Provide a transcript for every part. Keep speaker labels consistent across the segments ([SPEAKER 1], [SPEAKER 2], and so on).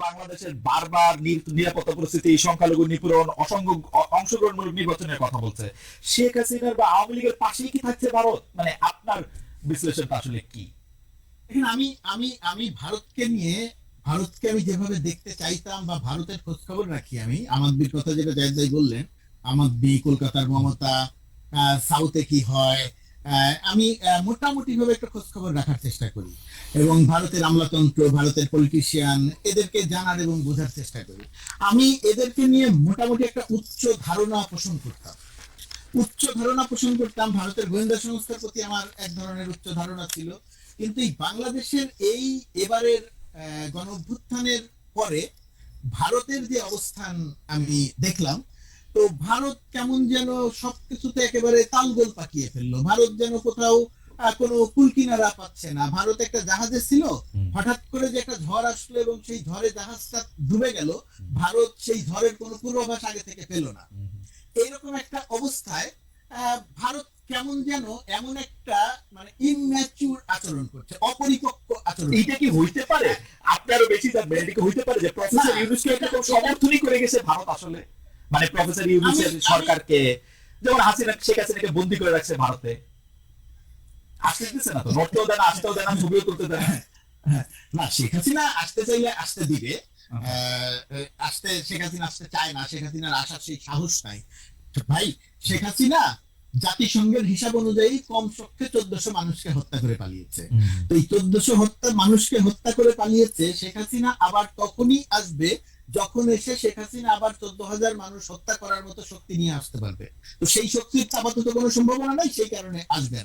[SPEAKER 1] বাংলাদেশের বারবার নিরাপত্তা পরিস্থিতি সংখ্যালঘু নিপীড়ন, অসংখ্য অংশগ্রহণমূলক নির্বাচনের কথা বলছে। শেখ হাসিনার বা আওয়ামী লীগের পাশেই কি থাকছে ভারত? মানে আপনার বিশ্লেষণটা আসলে কি?
[SPEAKER 2] আমি আমি আমি ভারতকে নিয়ে, ভারতকে আমি যেভাবে দেখতে চাইতাম বা ভারতের খোঁজ খবর রাখি আমি আমাদের কথা যেটা জায়দ ভাই বললেন আমার বি কলকাতার মমতা সাউথে কি হয় আমি মোটামুটি ভাবে একটা খোঁজ খবর রাখার চেষ্টা করি। এবং ভারতের আমলাতন্ত্র, ভারতের পলিটিশিয়ান এদেরকে জানার এবং বোঝার চেষ্টা করি। আমি এদেরকে নিয়ে মোটামুটি একটা উচ্চ ধারণা পোষণ করতাম। উচ্চ ধারণা পোষণ করতাম। ভারতের গোয়েন্দা সংস্থার প্রতি আমার এক ধরনের উচ্চ ধারণা ছিল। কিন্তু এই বাংলাদেশের এই এবারের গণ পরে ভারতের যে অবস্থান আমি দেখলাম তো ভারত কেমন যেন সবকিছুতে একেবারে তালগোল পাকিয়ে ফেলল। ভারত যেন কোথাও কোনো কুলকিনারা পাচ্ছে না। ভারত একটা জাহাজে ছিল হঠাৎ করে যে একটা ঝড় আসলো এবং সেই ঝড়ে জাহাজটা ডুবে গেল ভারত সেই ঝড়ের কোনো পূর্বাভাস আগে থেকে পেল না। এইরকম একটা অবস্থায় আহ, ভারত কেমন যেন এমন একটা মানে ইনম্যাচুর আচরণ করছে অপরিপক্ক আচরণ
[SPEAKER 1] এটা কি হইতে পারে? আপনি আরও বেশি জানবেন এটা কি হইতে পারে যে প্রফেসর ইউনুসকে সমর্থনই করে গেছে ভারত আসলে? মানে প্রফেসর ইউনুসের সরকারকে যেমন হাসিনা শেখ হাসিনাকে বন্দি করে রাখছে ভারতে। আসতে দিচ্ছে না তো? নড়তেও দেয় না আসতেও দেয় না ছবিও তুলতে দেয় না
[SPEAKER 2] না শেখ হাসিনা আসতে চাইলে আসতে দিবে।
[SPEAKER 1] আচ্ছা।
[SPEAKER 2] আসতে শেখ হাসিনা আসতে চায় না শেখ হাসিনার আসার সেই সাহস নাই। ভাই শেখ হাসিনা জাতিসংঘের হিসাব অনুযায়ী কমপক্ষে চোদ্দশো মানুষকে হত্যা করে পালিয়েছে। তো এই চোদ্দশো হত্যা মানুষকে হত্যা করে পালিয়েছে শেখ হাসিনা আবার তখনই আসবে যখন এসে শেখ হাসিনা আবার চোদ্দ হাজার মানুষ হত্যা করার মতো শক্তি নিয়ে আসতে পারবে তো সেই শক্তির আপাতত কোনো সম্ভাবনা নাই সেই কারণে আসবে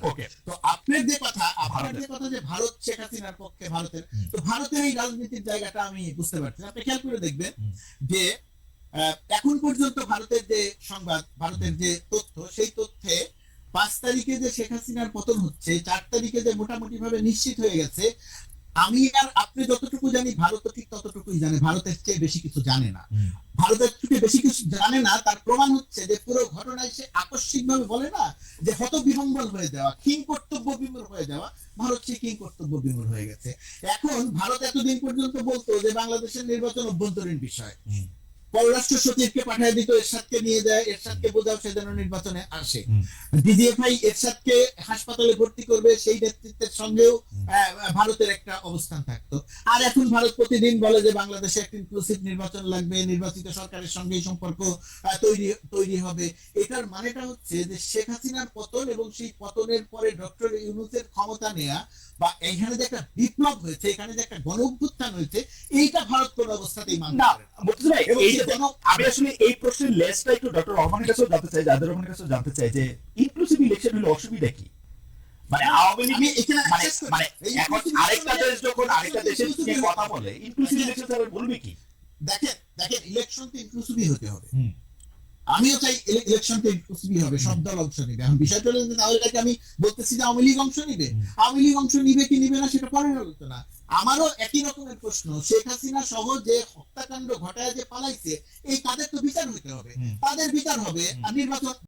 [SPEAKER 2] তো আপনার যে কথা আপনার যে কথা যে ভারত শেখ হাসিনার পক্ষে ভারতের তো ভারতের এই রাজনীতির জায়গাটা আমি বুঝতে পারছি আপনি খেয়াল করে দেখবেন যে এখন পর্যন্ত ভারতের যে সংবাদ ভারতের যে তথ্য সেই তথ্যে পাঁচ তারিখে যে শেখ হাসিনার পতন হচ্ছে চার তারিখে যে মোটামুটি ভাবে নিশ্চিত হয়ে গেছে আমি আর আপনি যতটুকু জানি ভারত ঠিক ততটুকুই জানে। ভারতের চেয়ে বেশি কিছু জানে না। ভারতের থেকে বেশি কিছু জানে না তার প্রমাণ হচ্ছে যে পুরো ঘটনায় সে আকস্মিক ভাবে বলে না যে হত বিহঙ্গল হয়ে যাওয়া কি কর্তব্য বিমূর হয়ে যাওয়া ভারত সে কি কর্তব্য বিমূর হয়ে গেছে। এখন ভারত এতদিন পর্যন্ত বলতো যে বাংলাদেশের নির্বাচন অভ্যন্তরীণ বিষয়। পররাষ্ট্র সচিবকে পাঠিয়ে দিত এরশাদকে নিয়ে যায় এরশাদকে বোঝাও সে যেন নির্বাচনে আসে। ডিজিএফআই এরশাদকে হাসপাতালে ভর্তি করবে সেই নেতৃত্বের সঙ্গেও ভারতের একটা অবস্থান থাকতো। আর এখন ভারত প্রতিদিন বলে যে বাংলাদেশে একটা ইনক্লুসিভ নির্বাচন লাগবে নির্বাচিত সরকারের সঙ্গে এই সম্পর্ক তৈরি তৈরি হবে। এটার মানেটা হচ্ছে যে শেখ হাসিনার পতন এবং সেই পতনের পরে ডক্টর ইউনুসের ক্ষমতা নেয়া বা এখানে যে একটা বিপ্লব হয়েছে এখানে যে একটা গণ অভ্যুত্থান হয়েছে এইটা ভারত কোন অবস্থাতেই মানতে
[SPEAKER 1] না।
[SPEAKER 2] পারে না।
[SPEAKER 1] মুর্তজা ভাই
[SPEAKER 2] এবং
[SPEAKER 1] এই
[SPEAKER 2] সে
[SPEAKER 1] যে
[SPEAKER 2] গণ-
[SPEAKER 1] আমি আসলে এই প্রশ্নের লেসটা একটু ডক্টর রহমানের কাছেও জানতে চাই জাদের রহমানের কাছেও জানতে চাই যে ইনক্লুসিভ ইলেকশন হলে অসুবিধা কি মানে আওয়ামী লীগ
[SPEAKER 2] এখানে
[SPEAKER 1] মানে মানে এখন আরেকটা দেশ যখন আরেকটা দেশের
[SPEAKER 2] সঙ্গে
[SPEAKER 1] কথা বলে ইনক্লুসিভ ইলেকশন তারা বলবে কি
[SPEAKER 2] দেখেন দেখেন ইলেকশন তো ইনক্লুসিভই হতে হবে। আমিও চাই ইলেকশন তো হবে সব দল অংশ নিবে। এখন বিষয়টা হলো যে তাহলে এটাকে আমি বলতেছি যে আওয়ামী লীগ অংশ নিবে। আওয়ামী লীগ অংশ নিবে কি নিবে না সেটা পরের আলোচনা। আমারও একই রকমের প্রশ্ন শেখ হাসিনা সহ যে হত্যাকাণ্ড ঘটায় যে পালাইছে এই তাদের তো বিচার হইতে হবে। তাদের বিচার হবে আর নির্বাচন